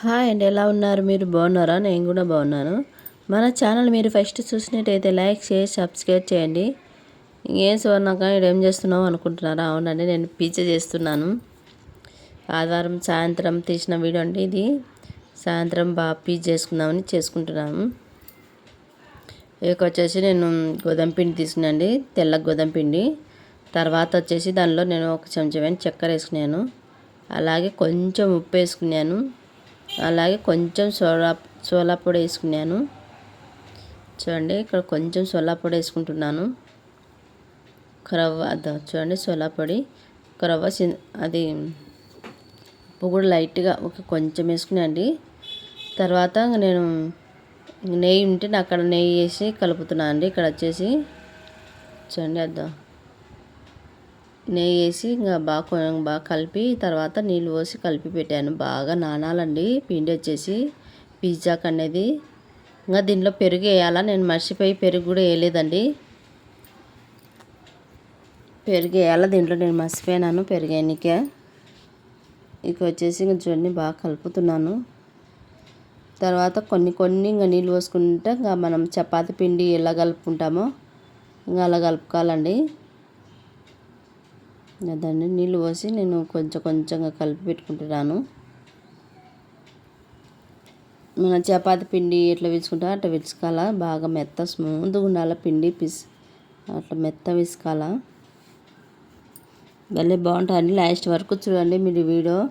Hi అండి ఎలా ఉన్నారు? మీరు బాగున్నారా? నేను కూడా బాగున్నాను. మన ఛానల్ మీరు ఫస్ట్ చూసినట్టయితే లైక్ చేసి సబ్స్క్రైబ్ చేయండి. ఏం సువర్ణాక ఏం చేస్తున్నావు అనుకుంటున్నారా? అవునండి నేను పిజ్జా చేస్తున్నాను. ఆదివారం సాయంత్రం తీసిన వీడియో అండి ఇది. సాయంత్రం బాగా పిజ్జా చేసుకుందామని చేసుకుంటున్నాము. ఇక వచ్చేసి నేను గోధుమ పిండి తీసుకున్నాండి తెల్ల గోధుమ పిండి. తర్వాత వచ్చేసి దానిలో నేను ఒక చెంచా చక్కెర వేసుకున్నాను. అలాగే కొంచెం ఉప్పు వేసుకున్నాను. అలాగే కొంచెం సోలా సోలా పొడి వేసుకున్నాను. చూడండి ఇక్కడ కొంచెం సోలా పొడి వేసుకుంటున్నాను. రవ్వ చూడండి సోలా పొడి. రవ్వ అది ఉప్పు కూడా లైట్గా ఒక కొంచెం వేసుకున్నాండి తర్వాత నేను నెయ్యి ఉంటే అక్కడ నెయ్యి వేసి కలుపుతున్నాను అండి ఇక్కడ వచ్చేసి చూడండి అద్దా నెయ్యి వేసి ఇంకా బాగా బాగా కలిపి తర్వాత నీళ్ళు పోసి కలిపి పెట్టాను. బాగా నానాలండి. పిండి వచ్చేసి పిజ్జాకి అనేది ఇంకా దీనిలో పెరుగు వేయాలా? నేను మర్చిపోయి పెరుగు కూడా వేయలేదండి. పెరుగు వేయాలా? దీంట్లో నేను మర్చిపోయినాను పెరుగు వేయనికే. ఇక వచ్చేసి ఇంకా చూడండి బాగా కలుపుతున్నాను. తర్వాత కొన్ని కొన్ని ఇంకా నీళ్ళు పోసుకుంటే ఇంకా మనం చపాతి పిండి ఎలా కలుపుకుంటామో ఇంకా అలా కలుపుకోవాలండి. దాన్ని నీళ్ళు పోసి నేను కొంచెం కొంచెంగా కలిపి పెట్టుకుంటున్నాను. మన చపాతి పిండి ఎట్లా విసుకుంటా అట్లా విసుకాల బాగా మెత్త స్మూత్గా ఉండాలి పిండి పిస్ అట్లా మెత్త విసుకాల భలే బాగుంటుంది లాస్ట్ వరకు చూడండి మీరు వీడియో.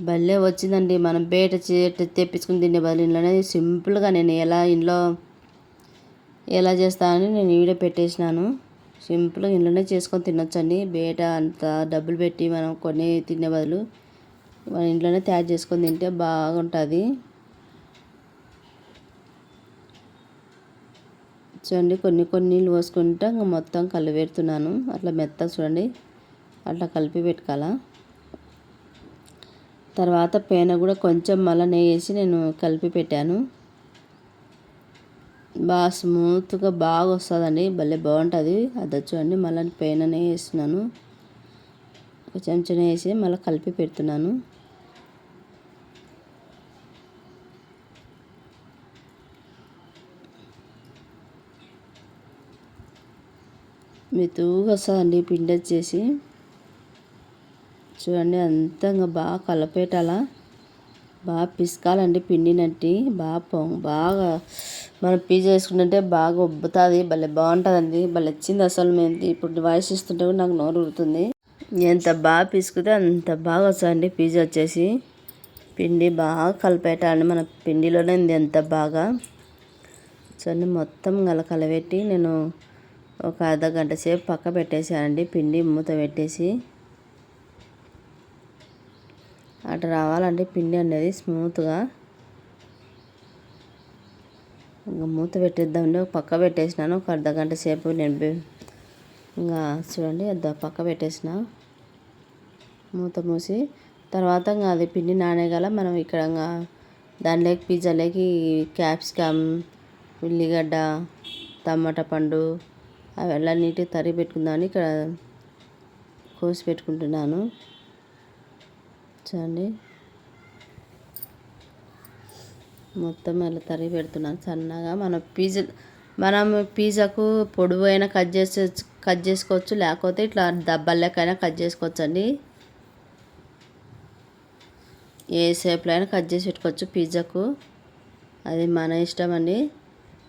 భలే వచ్చిందండి. మనం బయట తెప్పించుకుని తినే బదులు ఇంట్లోనే సింపుల్గా నేను ఎలా ఇంట్లో ఎలా చేస్తానని నేను వీడియో పెట్టేసినాను. సింపుల్గా ఇంట్లోనే చేసుకొని తినొచ్చండి. బయట అంత డబ్బులు పెట్టి మనం కొన్ని తినే బదులు మన ఇంట్లోనే తయారు చేసుకొని తింటే బాగుంటుంది. చూడండి కొన్ని కొన్ని నీళ్ళు పోసుకుంటే ఇంకా మొత్తం కలిపెడుతున్నాను అట్లా మెత్త చూడండి అట్లా కలిపి పెట్టుకోవాలా. తర్వాత పేన కూడా కొంచెం మళ్ళీ నెయ్యి వేసి నేను కలిపి పెట్టాను. బాగా స్మూత్గా బాగా వస్తుందండి. భలే బాగుంటుంది. అది చూడండి మళ్ళీ పెయిన్ వేస్తున్నాను. ఒక చెంచా వేసి మళ్ళీ కలిపి పెడుతున్నాను. మెతుగా వస్తుందండి పిండి వచ్చేసి. చూడండి అంతా ఇంకా బాగా కలపేటాలా. బాగా పిసకాలండి పిండి నట్టి. బాగా బాగా మనం పీజీ వేసుకుంటుంటే బాగా ఉబ్బుతుంది భలే బాగుంటుందండి భలే వచ్చింది అసలు మేము ఇప్పుడు వాయిస్ ఇస్తుంటే నాకు నోరు ఉడుతుంది ఎంత బాగా పీసుకుతే అంత బాగా వస్తుందండి పీజీ వచ్చేసి. పిండి బాగా కలిపేటాలండి మన పిండిలోనే ఉంది ఎంత బాగా. చూడండి మొత్తం గల కలబెట్టి నేను ఒక అర్ధ గంట సేపు పక్క పెట్టేసానండి పిండి మూత పెట్టేసి. అటు రావాలంటే పిండి అనేది స్మూత్గా. ఇంకా మూత పెట్టేద్దామండి. పక్క పెట్టేసినాను. ఒక అర్ధ గంట సేపు నేను ఇంకా చూడండి పక్క పెట్టేసిన. మూత మూసి తర్వాత ఇంకా అది పిండి నానేగల మనం ఇక్కడ దానిలోకి పిజ్జాలోకి క్యాప్సికమ్ ఉల్లిగడ్డ టమాటా పండు అవి నీట్గా తరి పెట్టుకుందామని ఇక్కడ కోసి పెట్టుకుంటున్నాను. చూడండి. మొత్తం అలా తరిగి పెడుతున్నాను. సన్నగా మన పిజ్జా మనం పిజ్జాకు పొడవు అయినా కట్ చేసే కట్ చేసుకోవచ్చు. లేకపోతే ఇట్లా దబ్బల కట్ చేసుకోవచ్చు అండి ఏ షేప్లో అయినా కట్ చేసి పెట్టుకోవచ్చు పిజ్జాకు అది మన ఇష్టం అండి.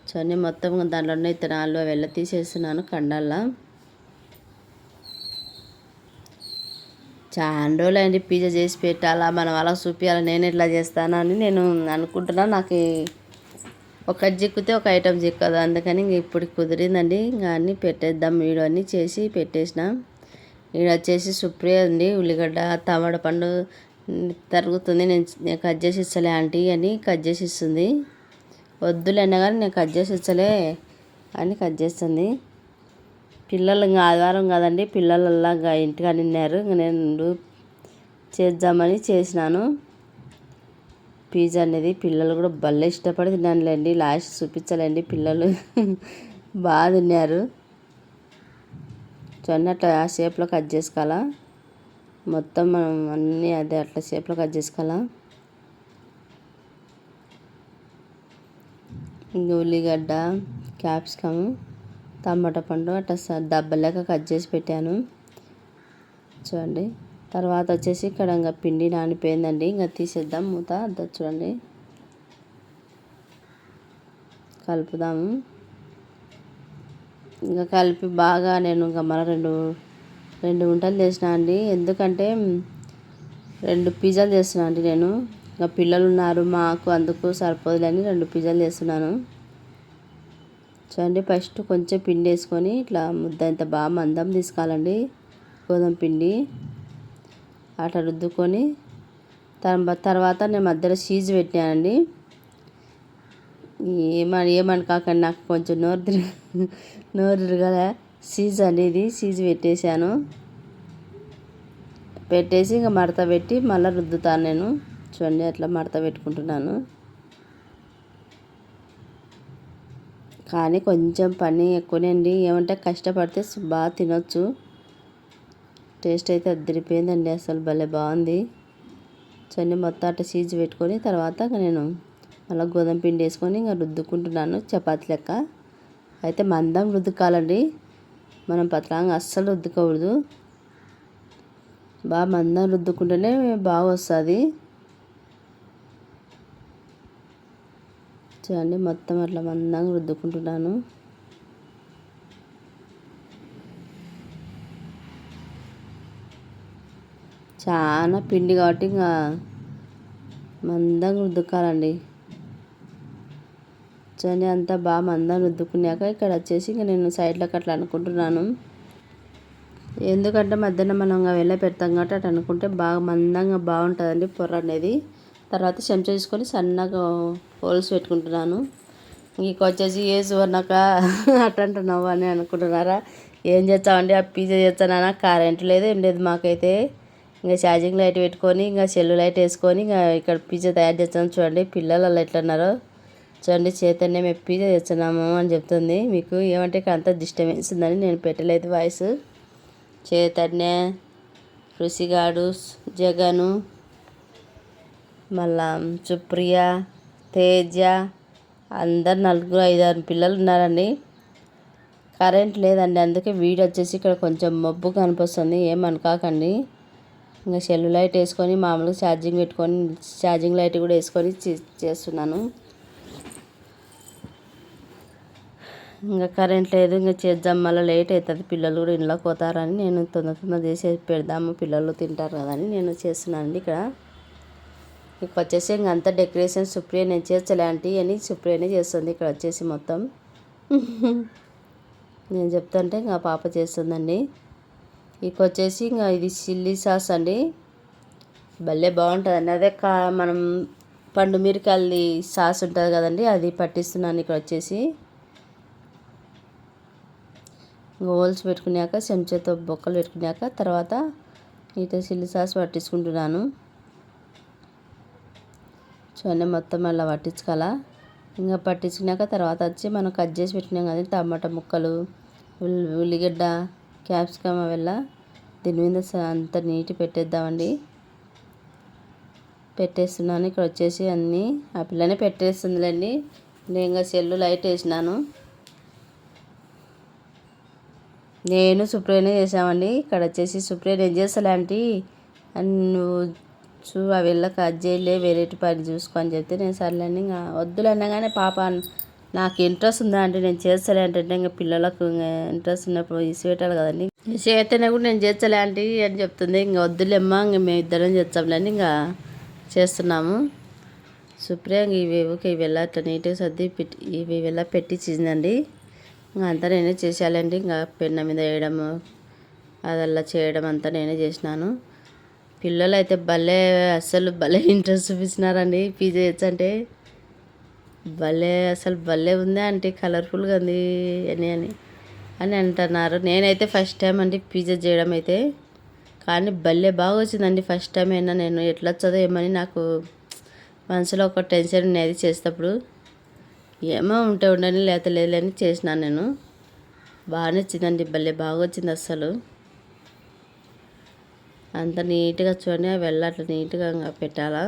చూడండి మొత్తం దాంట్లో ఉన్న ఇత్తనాలు వెళ్ళ తీసేస్తున్నాను కండల్లా. చాలా రోజులు అయింది పిజ్జా చేసి పెట్టాలా మనం అలా చూపించాలి నేను ఎట్లా అని నేను అనుకుంటున్నా. నాకు ఒక జిక్కితే ఒక ఐటమ్ చిక్కదు. అందుకని ఇంక ఇప్పుడు కుదిరిందండి. ఇంకా అన్ని పెట్టేద్దాం. వీడియో అన్ని చేసి పెట్టేసిన. ఇక్కడ వచ్చేసి సుప్రియ అండి. ఉల్లిగడ్డ తమడ పండు తరుగుతుంది. నేను నేను కట్ చేసి ఇచ్చలే ఆంటీ అని కట్ చేసి ఇస్తుంది. వద్దులేనా కానీ నేను కట్ చేసి ఇచ్చలే అని కట్ చేస్తుంది. పిల్లలు ఇంకా ఆదివారం కదండి పిల్లలల్లా ఇంకా ఇంటిగా నిన్నారు నేను చేద్దామని చేసినాను. పిజ్జా అనేది పిల్లలు కూడా భలే ఇష్టపడి తిన్నానులేండి. లాస్ట్ చూపించాలండి పిల్లలు బాగా తిన్నారు. చూడండి అట్లా ఆ షేప్లో కట్ చేసుకోవాలా? మొత్తం మనం అన్నీ అదే అట్లా షేప్లో కట్ చేసుకోవాలా? ఉల్లిగడ్డ క్యాప్సికమ్ టమాటా పండు అట్లా స- దెబ్బలేక కట్ చేసి పెట్టాను. చూడండి. తర్వాత వచ్చేసి ఇక్కడ ఇంకా పిండి నానిపోయిందండి. ఇంకా తీసేద్దాం. మూత అద్దా చూడండి. కలుపుదాము. ఇంకా కలిపి బాగా నేను ఇంకా మళ్ళీ రెండు రెండు వంటలు చేసిన అండి. ఎందుకంటే రెండు పిజ్జాలు చేస్తున్నా అండి నేను. ఇంకా పిల్లలు ఉన్నారు మాకు అందుకు సరిపోదులని రెండు పిజ్జాలు చేస్తున్నాను. చూడండి ఫస్ట్ కొంచెం పిండి వేసుకొని ఇట్లా ముద్ద ఇంత బాగా మందం తీసుకోవాలండి. గోధుమ పిండి అట్లా రుద్దుకొని తర్వాత నేను మధ్యలో చీజ్ పెట్టానండి ఏమని ఏమని కాకండి నాకు కొంచెం నోరు తిరిగి నోరు తిరగలే. సీజ్ అనేది సీజ్ పెట్టేశాను. పెట్టేసి ఇంకా మడత పెట్టి మళ్ళీ రుద్దుతాను నేను. చూడండి అట్లా మడత పెట్టుకుంటున్నాను. కానీ కొంచెం పని ఎక్కువనే అండి ఏమంటే కష్టపడితే బాగా తినొచ్చు. టేస్ట్ అయితే అద్దరిపోయిందండి అసలు. భలే బాగుంది. చని మొత్తం అట్ట చీజ్ పెట్టుకొని తర్వాత నేను మళ్ళీ గోధుమ పిండి వేసుకొని ఇంకా రుద్దుకుంటున్నాను చపాతీ లెక్క. అయితే మందం రుద్దుకాలండి. మనం పతలాంగా అస్సలు రుద్దుకోకూడదు. బాగా మందం రుద్దుకుంటేనే బాగా వస్తుంది. చూడండి మొత్తం అట్లా మందంగా రుద్దుకుంటున్నాను. చాలా పిండి కాబట్టి ఇంకా మందంగా రుద్దుకోవాలండి. చూడండి అంతా బాగా మందంగా రుద్దుకున్నాక ఇక్కడ వచ్చేసి ఇంకా నేను సైడ్లోకి అట్లా అనుకుంటున్నాను. ఎందుకంటే మధ్యాహ్నం మనం వెళ్ళ పెడతాం కాబట్టి అట్లా అనుకుంటే బాగా మందంగా బాగుంటుందండి పొర్ర అనేది. తర్వాత చెంచా తీసుకొని సన్నగా హోల్స్ పెట్టుకుంటున్నాను. ఇంక వచ్చేసి ఏ వన్నాక అట్టంటున్నావు అని అనుకుంటున్నారా? ఏం చేస్తామండి? ఆ పిజ్జా చేస్తానా కరెంట్ లేదు ఏం లేదు మాకైతే. ఇంకా ఛార్జింగ్ లైట్ పెట్టుకొని ఇంకా సెల్లు లైట్ వేసుకొని ఇంకా ఇక్కడ పిజ్జా తయారు చేస్తాను చూడండి. పిల్లలు ఎట్లా ఉన్నారో. చూడండి చైతన్య మేము పిజ్జా చేస్తున్నాము అని చెప్తుంది. మీకు ఏమంటే ఇక్కడ అంతా డిస్టర్బెన్స్ ఉందని నేను పెట్టలేదు వాయిస్. చైతన్య ఋషిగాడు జగను మళ్ళా సుప్రియ తేజ అందరు నలుగురు ఐదారు పిల్లలు ఉన్నారండి. కరెంట్ లేదండి అందుకే వీడియో వచ్చేసి ఇక్కడ కొంచెం మబ్బు కనిపిస్తుంది ఏమనుకోకండి ఇంకా సెల్ లైట్ వేసుకొని మామూలుగా ఛార్జింగ్ పెట్టుకొని ఛార్జింగ్ లైట్ కూడా వేసుకొని చేస్తున్నాను. ఇంకా కరెంట్ లేదు ఇంకా చేద్దాం మళ్ళీ లేట్ అవుతుంది పిల్లలు కూడా ఇంట్లోకి పోతారని నేను తొందర తొందర చేసి పెడదాము పిల్లలు తింటారు కదా అని నేను చేస్తున్నానండి ఇక్కడ. ఇక వచ్చేసి ఇంక అంతా డెకరేషన్ సుప్రియ నేను చేస్తలే అని సుప్రియనే చేస్తుంది. ఇక్కడ వచ్చేసి మొత్తం. నేను చెప్తుంటే ఇంకా పాప చేస్తుందండి. ఇక వచ్చేసి ఇంకా ఇది చిల్లీ సాస్ అండి. భలే బాగుంటుందండి. అదే కా మనం పండు మిరకాయలది సాస్ ఉంటుంది కదండి అది పట్టిస్తున్నాను ఇక్కడ వచ్చేసి హోల్స్ పెట్టుకున్నాక చెంచాతో బొక్కలు పెట్టుకున్నాక తర్వాత ఇటు చిల్లీ సాస్ పట్టించుకుంటున్నాను. చూడండి మొత్తం అలా పట్టించుకోవాలా? ఇంకా పట్టించుకున్నాక తర్వాత వచ్చి మనం కట్ చేసి పెట్టినాం కదా టమాటా ముక్కలు ఉల్లిగడ్డ క్యాప్సికమ్ అవెల్లా దీని మీద స- అంత నీటి పెట్టేద్దామండి. పెట్టేస్తున్నాను ఇక్కడ వచ్చేసి అన్నీ ఆ పిల్లనే పెట్టేస్తుందిలేండి. నేను ఇంకా సెల్లు లైట్ వేసినాను. నేను సుప్రియనే చేసామండి ఇక్కడ వచ్చేసి సుప్రియ ఏం చేస్తాలే నువ్వు చూ అవి వెళ్ళక అది చేయలే వేరేటి పని చూసుకో అని చెప్తే నేను సర్లేండి ఇంకా వద్దులే అనగానే పాప నాకు ఇంట్రెస్ట్ ఉందా అంటే నేను చేస్తలే అంటే ఇంకా పిల్లలకు ఇంకా ఇంట్రెస్ట్ ఉన్నప్పుడు ఇసిపెట్టాలి కదండి. చేస్తేనే కూడా నేను చేస్తలే ఆంటీ అని చెప్తుంది. ఇంకా వద్దులేమ్మా ఇంకా మేము ఇద్దరం చేస్తాంలేని ఇంకా చేస్తున్నాము. సుప్రియ ఇంక ఇవి ఇవి ఎలా అట్లా నీట్గా సర్ది పెట్టి ఇవి ఎలా పెట్టించిందండి. ఇంకా అంతా నేనే చేసేయాలండి ఇంకా పెన్న మీద వేయడము అదల్లా చేయడం అంతా నేనే చేసినాను. పిల్లలు అయితే భలే అసలు భలే ఇంట్రెస్ట్ చూపించినారండి పిజ్జా అంటే భలే అసలు భలే ఉంది అంటే కలర్ఫుల్గా ఉంది అని అని అని అంటున్నారు. నేనైతే ఫస్ట్ టైం అండి పిజ్జా చేయడం అయితే. కానీ భలే బాగా వచ్చిందండి ఫస్ట్ టైం అయినా నేను ఎట్లా వచ్చదో ఏమని నాకు మనసులో ఒక టెన్షన్ ఉండేది చేసేటప్పుడు. ఏమో ఉంటే ఉండని లేత లేదని చేసినాను నేను. బాగానే వచ్చిందండి భలే బాగా వచ్చింది అస్సలు. అంత నీట్గా చూడండి అవి వెళ్ళ అట్లా నీట్గా ఇంకా పెట్టాలా?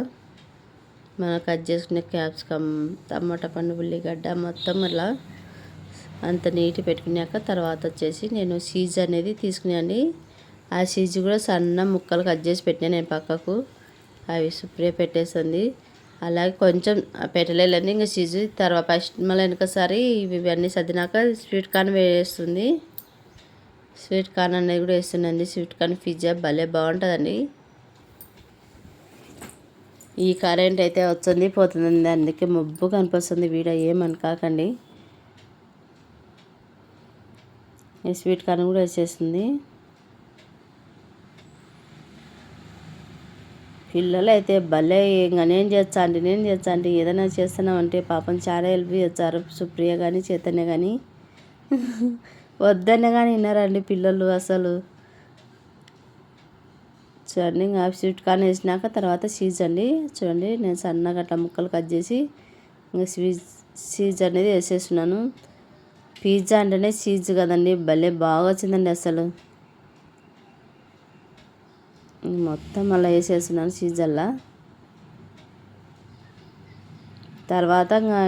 మనం కట్ చేసుకునే క్యాప్సికమ్ టమాటా పండు ఉల్లిగడ్డ మొత్తం ఇలా అంత నీట్ పెట్టుకున్నాక తర్వాత వచ్చేసి నేను సీజ్ అనేది తీసుకున్నాను ఆ సీజ్ కూడా సన్న ముక్కలు కట్ చేసి పెట్టినా నేను పక్కకు. అవి సుప్రియ పెట్టేసింది. అలాగే కొంచెం పెట్టలేదండి ఇంకా సీజు తర్వాత ఫస్ట్ మళ్ళీ వెనకసారి ఇవన్నీ సర్దినాక స్వీట్ కార్న్ వేస్తుంది. స్వీట్ కార్న్ అనేది కూడా వేస్తుందండి స్వీట్ కార్న్ పిజ్జా భలే బాగుంటుందండి. ఈ కరెంట్ అయితే వచ్చింది పోతుందండి. అందుకే మబ్బు కనిపిస్తుంది. వీడియో ఏమనుకాకండి ఈ స్వీట్ కార్న్ కూడా వేసేస్తుంది పిల్లలు అయితే భలే ఇంకా నేను చేస్తా అంటే నేను చేస్తా అంటే ఏదైనా చేస్తున్నామంటే పాపం చాలా హెల్ప్ చేస్తారు. సుప్రియ కానీ చైతన్య కానీ వద్దనే కానీ విన్నారండి పిల్లలు అసలు. చూడండి ఇంకా స్వీట్ కార్న్ వేసినాక తర్వాత చీజ్ అండి. చూడండి నేను సన్నగా అట్లా ముక్కలు కట్ చేసి ఇంకా స్వీట్ చీజ్ అనేది వేసేస్తున్నాను. పిజ్జా అంటేనే చీజ్ కదండి భలే బాగా వచ్చిందండి అసలు. మొత్తం అలా వేసేస్తున్నాను చీజ్ అలా. తర్వాత ఇంకా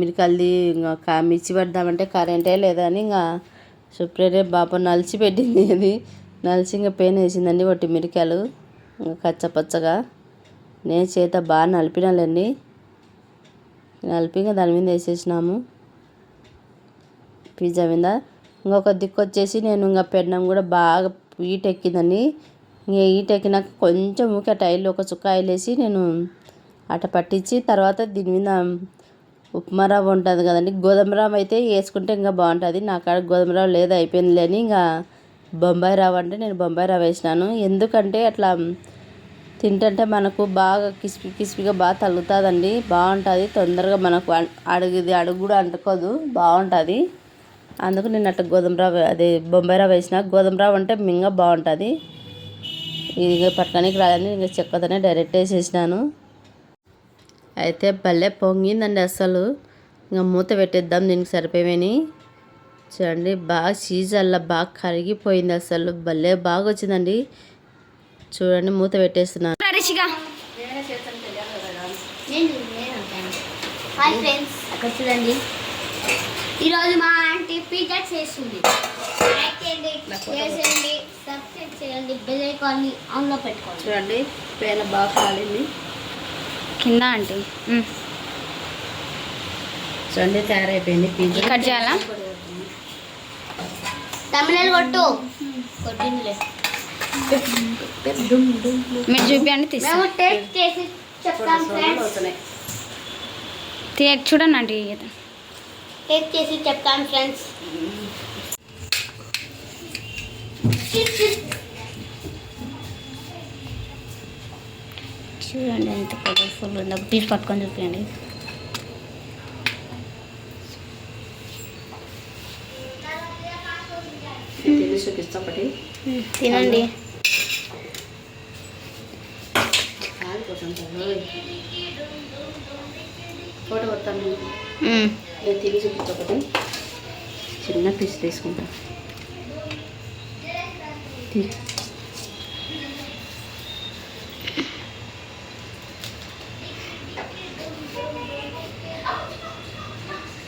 మిరికల్ది ఇంకా కా మిర్చి పెడదామంటే కరెంటే లేదని ఇంకా సుప్రియరే బాబు నలిచి పెట్టింది అది. నలిచి ఇంకా పెయిన్ వేసిందండి ఒట్టి మిరికాయలు. ఇంకా కచ్చపచ్చగా. నేను చేత బాగా నలిపినాలండి. నలిపి ఇంకా దాని మీద వేసేసినాము. పిజ్జా మీద. ఇంకొక దిక్కు వచ్చేసి నేను ఇంకా పెన్నం కూడా బాగా హీట్ ఎక్కిందండి. ఇంకా హీట్ ఎక్కినాక కొంచెం ఊకే టైర్లో ఒక చుక్క ఆయిల్ వేసి నేను అట పట్టించి తర్వాత దీని మీద ఉప్మా రవ్వ ఉంటుంది కదండి. గోధుమ రవ్వ అయితే వేసుకుంటే ఇంకా బాగుంటుంది. నా కాడ గోధుమ రవ్వ లేదు అయిపోయింది లేని ఇంకా బొంబాయి రవ్వ అంటే నేను బొంబాయి రవ్వ వేసినాను. ఎందుకంటే అట్లా తింటుంటే మనకు బాగా కిస్పి కిస్పిగా బాగా తగ్గుతుందండి బాగుంటుంది. తొందరగా మనకు అడుగుది అడుగు కూడా అంటుకోదు. బాగుంటుంది. అందుకు నేను అట్లా గోధుమ రవ్వ అదే బొంబాయి రవ్వ వేసిన. గోధుమ రవ్వ అంటే మింగ బాగుంటుంది. ఇది ఇంకా పట్టడానికి రాదని ఇంకా చెక్కతోనే డైరెక్ట్ వేసేసినాను. అయితే భలే పొంగిందండి అసలు. ఇంకా మూత పెట్టేద్దాం దీనికి సరిపోయేవని. చూడండి బాగా చీజ్ అలా బాగా కరిగిపోయింది అసలు. భలే బాగా వచ్చిందండి చూడండి మూత పెట్టేస్తున్నాను రిషిగా. నేను నేను ఉంటాను హాయ్ ఫ్రెండ్స్. అక్కడ చూడండి. ఈరోజు మా ఆంటీ పిజ్జా చేస్తుంది లైక్ చేయండి షేర్ చేయండి సబ్స్క్రైబ్ చేయండి బెల్ ఐకాన్ని ఆన్లో పెట్టుకోండి. చూడండి పేన బాగా కాలింది. కింద ఆంటీ చూడండి తయారైపోయింది పిజ్జా. కట్ చేయాలా? తమిళ కొట్టు. కొట్టిందిలే. మీరు చూపించండి తీసి మేము టేస్ట్ చేసి చెప్తాం ఫ్రెండ్స్ అవుతున్నాయి తీ చూడండి. ఆంటీ టేస్ట్ చేసి చెప్తాం ఫ్రెండ్స్ చూడండి ఎంత కలర్ఫుల్ ఉందో. పీస్ పట్టుకొని చూపించండి చూపిస్తా తినండి. ఫోటో వస్తాను. నేను తిని చూపించా ఒకటి చిన్న పీస్ తీసుకుంటా.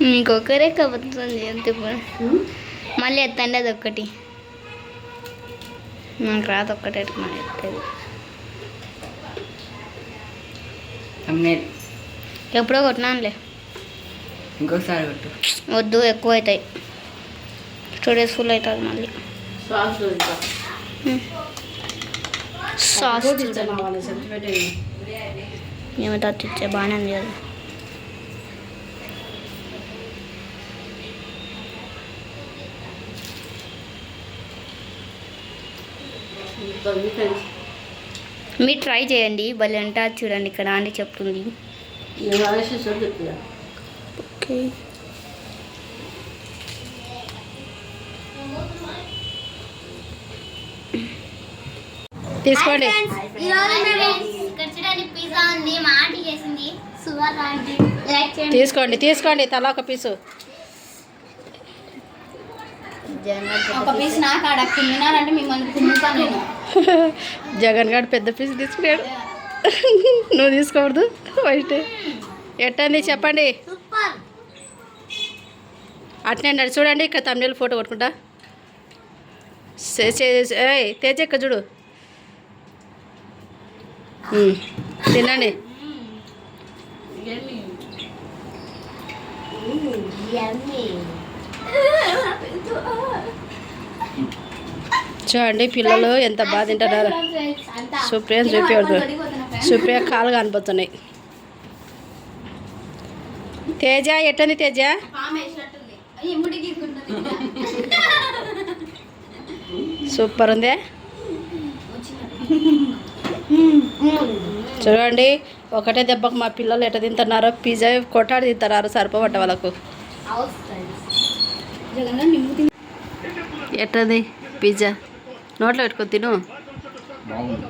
మీకు ఒకరే కబుతుంది అంత. మళ్ళీ ఎత్తండి అది ఒక్కటి నాకు రాదు ఒక్కటే మళ్ళీ ఎత్తేది. ఎప్పుడో కొట్టినానులే. ఇంకొకసారి పెట్టు వద్దు ఎక్కువ అవుతాయి స్టోరేజ్ ఫుల్ అవుతుంది మళ్ళీ. సాస్ ఏమైతే ఇచ్చే బాగానే ఉంది కదా. ఫ్రెండ్స్ మీరు ట్రై చేయండి. భలే అంటే అది చూడండి ఇక్కడ అని చెప్తుంది. ఓకే తీసుకోండి. తీసుకోండి తీసుకోండి. తలా ఒక పీసు ఒక పీస్ నాకు ఆడ కుమ్మినారంటే మిమ్మల్ని కుమ్ముతాను నేను జగన్ గారు పెద్ద పీస్ తీసుకున్నాడు. నువ్వు తీసుకోకూడదు. వైట్. ఎట్టండి చెప్పండి. సూపర్ అట్నే చూడండి ఇక్కడ తమిళ ఫోటో కొట్టుకుంటా. ఏయ్ తేజ ఇక్కడ చూడు. తినండి. Yummy. చూడండి పిల్లలు ఎంత బాగా తింటున్నారు. సుప్రియ చూపించదు సుప్రియ కాలు కనిపోతున్నాయి తేజ ఎట్టంది తేజ? సూపర్ ఉంది. చూడండి ఒకటే దెబ్బకు మా పిల్లలు ఎట్ట తింటున్నారో పిజ్జా కొట్టాడు తింటున్నారు సరిపోబట్ట వాళ్ళకు. ఎట్టది? పిజ్జా. నోట్లో పెట్టుకొని తిను బాగుంది